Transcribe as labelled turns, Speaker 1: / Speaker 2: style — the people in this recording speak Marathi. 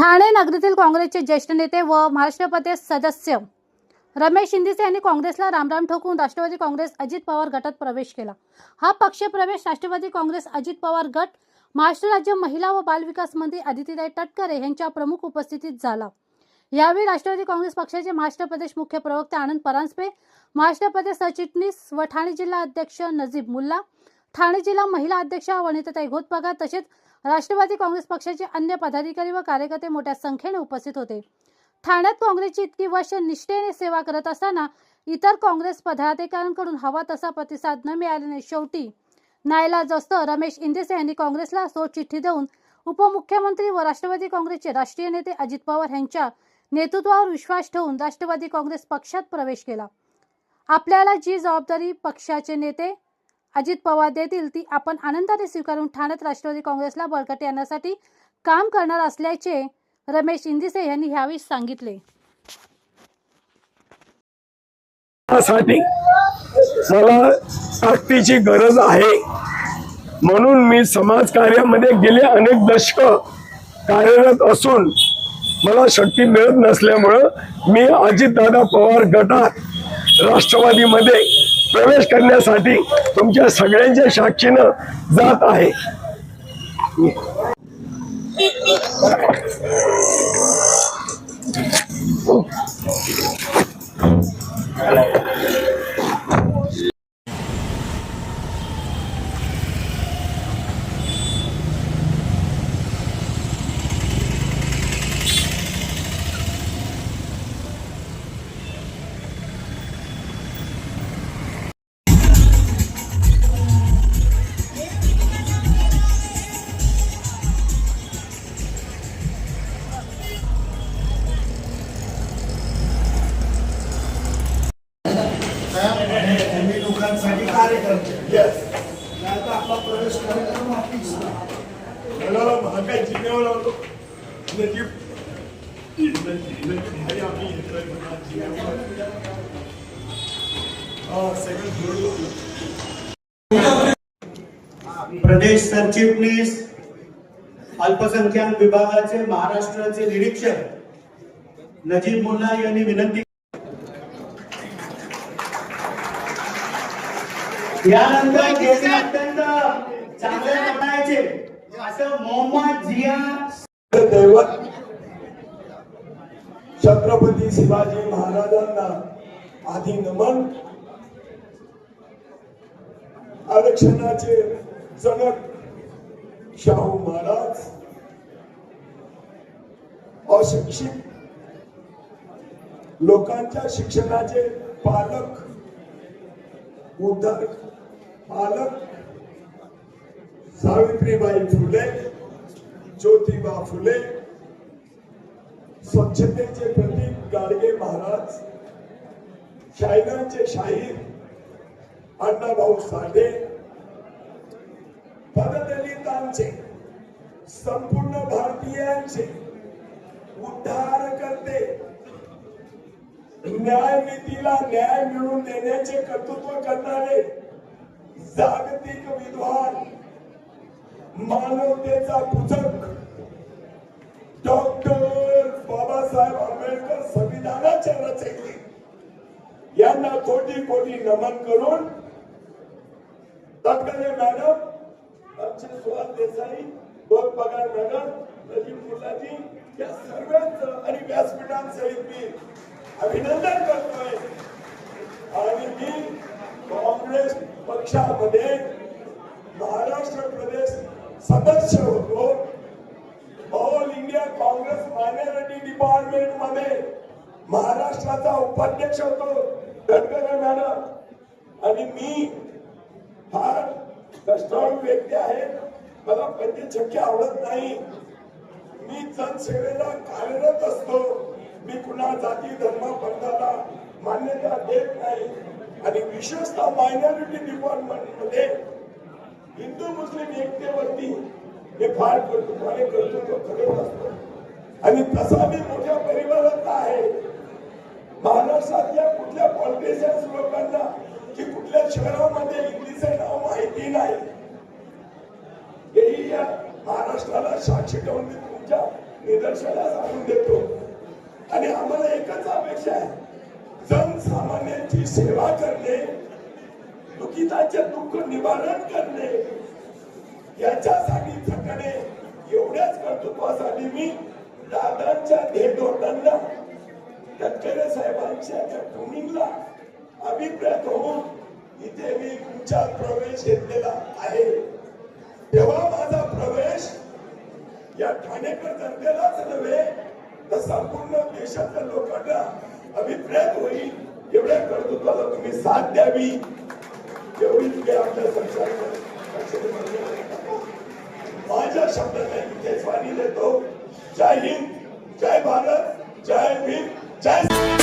Speaker 1: ठाणे नगरीतील काँग्रेसचे ज्येष्ठ नेते व महाराष्ट्र प्रदेश सदस्य रमेश शिंदेसे यांनी काँग्रेसला रामराम ठोकून राष्ट्रवादी काँग्रेस अजित पवार गटात प्रवेश केला. हा पक्ष प्रवेश राष्ट्रवादी काँग्रेस अजित पवार गट महाराष्ट्र राज्य महिला व बालविकास मंत्री आदित्यताई तटकरे यांच्या प्रमुख उपस्थितीत झाला. यावेळी राष्ट्रवादी काँग्रेस पक्षाचे महाराष्ट्र प्रदेश मुख्य प्रवक्ते आनंद परांजपे महाराष्ट्र प्रदेश सरचिटणीस व ठाणे जिल्हा अध्यक्ष नजीब मुल्ला ठाणे जिल्हा महिला अध्यक्षा वनिताताई घोतपगार तसेच राष्ट्रवादी काँग्रेस पक्षाचे अन्य पदाधिकारी व कार्यकर्ते मोठ्या संख्येने उपस्थित होते. ठाण्यात काँग्रेसची इतकी वर्ष निष्ठेने सेवा करत असताना इतर काँग्रेस पदाधिकाऱ्यांकडून हवा तसा प्रतिसाद न मिळाल्याने शेवटी नायलाजस्त रमेश इंदेसे यांनी काँग्रेसला सो चिठ्ठी देऊन उपमुख्यमंत्री व राष्ट्रवादी काँग्रेसचे राष्ट्रीय नेते अजित पवार यांच्या नेतृत्वावर विश्वास ठेवून राष्ट्रवादी काँग्रेस पक्षात प्रवेश केला. आपल्याला जी जबाबदारी पक्षाचे नेते अजित पवार देतील ती आपण आनंदाने स्वीकारून ठाण्यात राष्ट्रवादी काँग्रेसला बळकट येण्यासाठी काम करणार असल्याचे रमेश इंदिसे यांनी ह्यावेळी सांगितले.
Speaker 2: मला ताकदीची गरज आहे. म्हणून मी समाज कार्यामध्ये गेले अनेक दशक कार्यरत असून मला शक्ती मिळत नसल्यामुळं मी अजितदादा पवार गटात राष्ट्रवादीमध्ये प्रवेश करण्यासाठी तुमच्या सगळ्यांच्या साक्षीनं जात आहे.
Speaker 3: प्रवेश कार्यक्रम ऑफिस
Speaker 2: मला महागाई जिल्ह्यावर आलो नजीब भाई आपली सगळं
Speaker 3: प्रदेश सरचिटणीस अल्पसंख्याक विभागाचे महाराष्ट्राचे निरीक्षक नजीब मुल्ला यांनी विनंती यानंतर गेले अत्यंत चांगले म्हणायचे असं मोहम्मद जिया
Speaker 2: दैवत छत्रपती शिवाजी महाराजांना आधी नमन आरक्षणाचे जनक शाहू महाराज अशिक्षित लोकांच्या शिक्षणाचे पालक उद्धारक पालक सावित्रीबाई फुले ज्योतिबा फुले स्वच्छतेचे प्रतीक गाडगे महाराज शाहिरांचे शाहीर अण्णाभाऊ साठे पददलितांचे संपूर्ण भारतीयांचे उद्धार करते न्यायनीतीला न्याय मिळवून देण्याचे कर्तृत्व करणारे जागतिक विद्वान मानवतेचा पूजक डॉक्टर बाबासाहेब आंबेडकर संविधानाच्या रचयिते यांना कोटी कोटी नमन करून तत्कालीन मॅडम आमचे सुहास देसाई दोन पगार मॅडम नजीब मुल्लाजी या सर्वांचं आणि व्यासपीठांसहित मी अभिनंदन करतोय. आणि मी काँग्रेस पक्षामध्ये महाराष्ट्र प्रदेश सदस्य होतो. ऑल इंडिया काँग्रेस मायनॉरिटी डिपार्टमेंटमध्ये महाराष्ट्राचा उपाध्यक्ष होतो. गडकरी मॅडम. आणि मी फार कष्टाळू व्यक्ती आहे. मला पंचचक्की आवडत नाही. मी जनसेवेला कार्यरत असतो. मी कुणा जाती धर्म पंथाला मान्यता देत नाही. आणि विशेषतः मायनॉरिटी डिपार्टमेंटमध्ये हिंदू मुस्लिम एकतेवरती हे फार कर्तृत्वाने कर्तृत्व करत असतो. आणि तसा मी मोठ्या परिवारात आहे. महाराष्ट्रातल्या कुठल्या पॉलिटिशियन्स लोकांना की कुठल्या शहरामध्ये इंग्लिश नाव माहिती नाही? हेही या महाराष्ट्राला साक्षी ठेवून मी तुमच्या निदर्शनास आणून देतो. आणि आम्हाला एकच अपेक्षा आहे. जनसामान्यांची सेवा करणे दुखिताचे दुःख निवारण करणे याच्यासाठी थकणे एवढ्याच कर्तृत्वासाठी मी दादांच्या धेडोटांना तटकरे साहेबांच्या त्या ट्युनिंगला अभिप्रेत होऊन इथे मी तुमच्या प्रवेश घेतलेला आहे. तेव्हा माझा प्रवेश या ठाणेकर जनतेलाच नव्हे तर संपूर्ण देशातल्या लोकांना अभिप्रेत होईल एवढ्या कर्तृत्वाला तुम्ही साथ द्यावी. एवढी तुम्ही आपल्या संसार माझ्या शब्दाचा इथेच वाणी देतो. जय हिंद जय भारत जय भीम जय